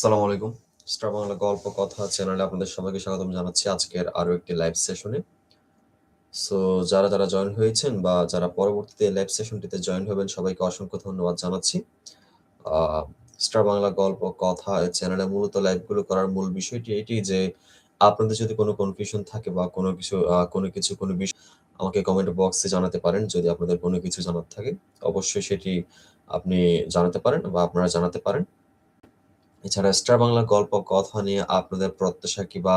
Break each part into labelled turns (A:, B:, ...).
A: আসসালামু আলাইকুম। স্টার বাংলা গল্প কথা চ্যানেলে আপনাদের সবাইকে স্বাগতম জানাচ্ছি আজকের আরও একটি লাইভ সেশনে সো যারা যারা জয়েন হয়েছেন বা যারা পরবর্তীতে লাইভ সেশনটিতে জয়েন হবেন, সবাইকে অসংখ্য ধন্যবাদ জানাচ্ছি। স্টার বাংলা গল্প কথা চ্যানেলে মূলত লাইভগুলো করার মূল বিষয়টি এটি যে, আপনাদের যদি কোনো কনফিউশন থাকে বা কোনো কিছু কোনো কিছু, কোনো বিষয়, আমাকে কমেন্ট বক্সে জানাতে পারেন, যদি আপনাদের কোনো কিছু জানার থাকে। অবশ্যই সেটি আপনি জানাতে পারেন বা আপনারা জানাতে পারেন। এছাড়া স্টার বাংলা গল্প, কথা নিয়ে আপনাদের প্রত্যাশা কি বা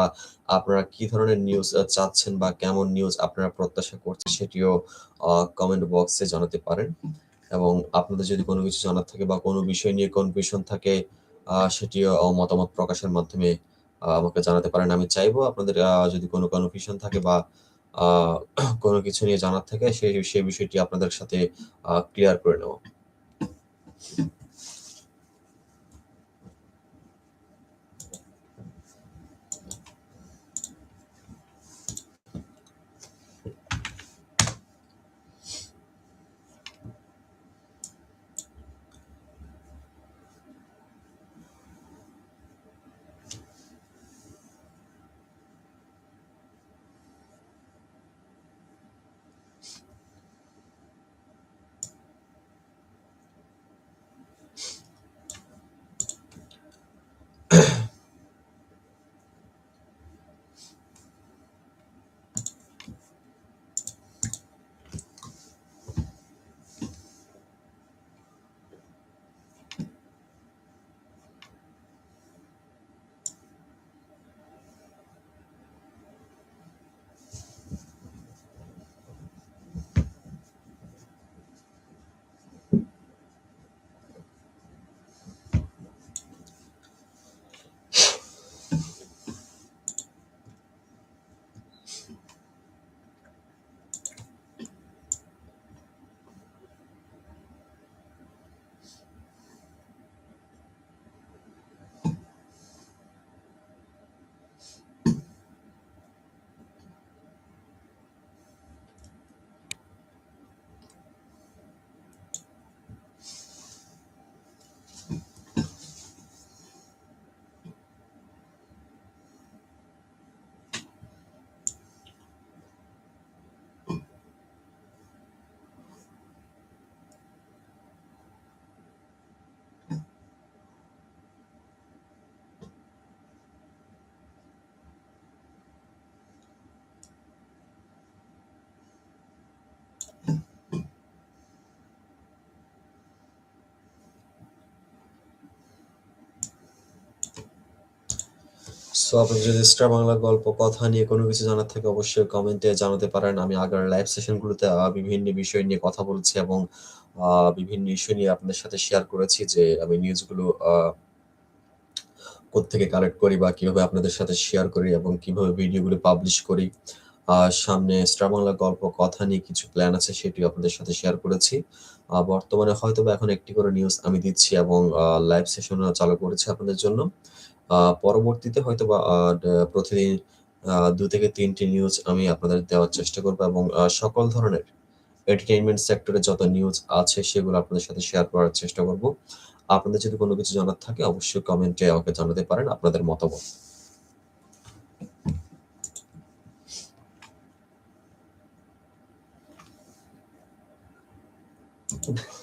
A: আপনারা কি ধরনের নিউজ চাচ্ছেন বা কেমন নিউজ আপনারা প্রত্যাশা করছেন সেটিও কমেন্ট বক্সে জানাতে পারেন। এবং আপনাদের যদি কোনো কিছু জানার থাকে বা কোনো বিষয় নিয়ে কনফিউশন থাকে সেটিও মতামত প্রকাশের মাধ্যমে আমাকে জানাতে পারেন। আমি চাইব আপনাদের যদি কোনো কনফিউশন থাকে বা কোনো কিছু নিয়ে জানার থাকে সেই সেই বিষয়টি আপনাদের সাথে ক্লিয়ার করে নেওয়া সো আপনাদের যদি স্টার বাংলা গল্প, কথা নিয়ে কোনো কিছু জানার থাকে, অবশ্যই কমেন্টে জানাতে পারেন। আমি আগের লাইভ সেশনগুলোতে বিভিন্ন বিষয় নিয়ে কথা বলছি এবং বিভিন্ন ইস্যু নিয়ে আপনাদের সাথে শেয়ার করেছি যে, আমি নিউজগুলো কোত্থেকে কালেক্ট করি বা কীভাবে আপনাদের সাথে শেয়ার করি এবং কীভাবে ভিডিওগুলো পাবলিশ করি। সামনে স্টার বাংলা গল্প, কথা নিয়ে কিছু প্ল্যান আছে, সেটিও আপনাদের সাথে শেয়ার করেছি। বর্তমানে হয়তোবা এখন একটি করে নিউজ আমি দিচ্ছি এবং লাইভ সেশনও চালু করেছি আপনাদের জন্য। পরবর্তীতে হয়তো বা প্রতিদিন দু থেকে তিনটি নিউজ আমি আপনাদের দেওয়ার চেষ্টা করব এবং সকল ধরনের এন্টারটেইনমেন্ট সেক্টরে যত নিউজ আছে সেগুলো আপনাদের সাথে শেয়ার করার চেষ্টা করব আপনাদের যদি কোনো কিছু জানার থাকে অবশ্যই কমেন্টে আমাকে জানাতে পারেন আপনাদের মতামত Thank you.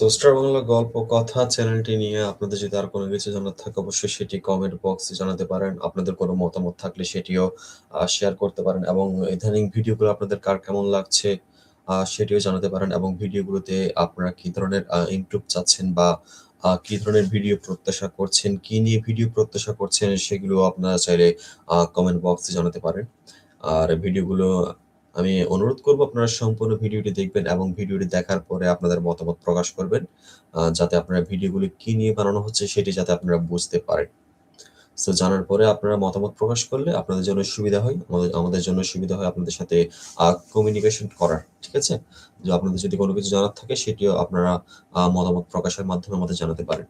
A: সোস্টার বাংলা গল্প কথা চ্যানেলটি নিয়ে আপনাদের যদি আর কোনো কিছু জানার থাকে, অবশ্যই সেটি কমেন্ট বক্সে জানাতে পারেন। আপনাদের কোনো মতামত থাকলে সেটিও শেয়ার করতে পারেন এবং ইদানিং ভিডিওগুলো আপনাদের কার কেমন লাগছে সেটিও জানাতে পারেন এবং ভিডিওগুলোতে আপনারা কি ধরনের ইমপ্রুভ চাচ্ছেন বা কি ধরনের ভিডিও প্রত্যাশা করছেন, কি নিয়ে ভিডিও প্রত্যাশা করছেন, সেগুলো আপনারা চাইলে কমেন্ট বক্সে জানাতে পারেন। আর ভিডিওগুলো আমি অনুরোধ করব আপনারা সম্পূর্ণ ভিডিওটি দেখবেন এবং ভিডিওটি দেখার পরে আপনাদের মতামত প্রকাশ করবেন যাতে আপনারা ভিডিওগুলি কি নিয়ে বানানো হচ্ছে সেটি যাতে আপনারা বুঝতে পারেন। সো জানার পরে আপনারা মতামত প্রকাশ করলে আপনাদের জন্য সুবিধা হয়, আমাদের আমাদের জন্য সুবিধা হয় আপনাদের সাথে কমিউনিকেশন করার, ঠিক আছে? যে আপনাদের যদি কোনো কিছু জানার থাকে সেটিও আপনারা মতামত প্রকাশের মাধ্যমে আমাদের জানাতে পারেন।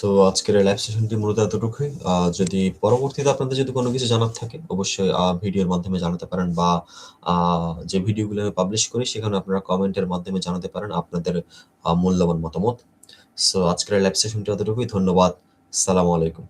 A: সো আজকের লাইভ সেশনটি মূলত এতটুকুই। যদি পরবর্তীতে আপনাদের যদি কোনো কিছু জানার থাকে, অবশ্যই ভিডিওর মাধ্যমে জানাতে পারেন বা যে ভিডিওগুলো আমি পাবলিশ করি, সেখানে আপনারা কমেন্টের মাধ্যমে জানাতে পারেন আপনাদের মূল্যবান মতামত। সো আজকের লাইভ সেশনটি এতটুকুই। ধন্যবাদ। সালামু আলাইকুম।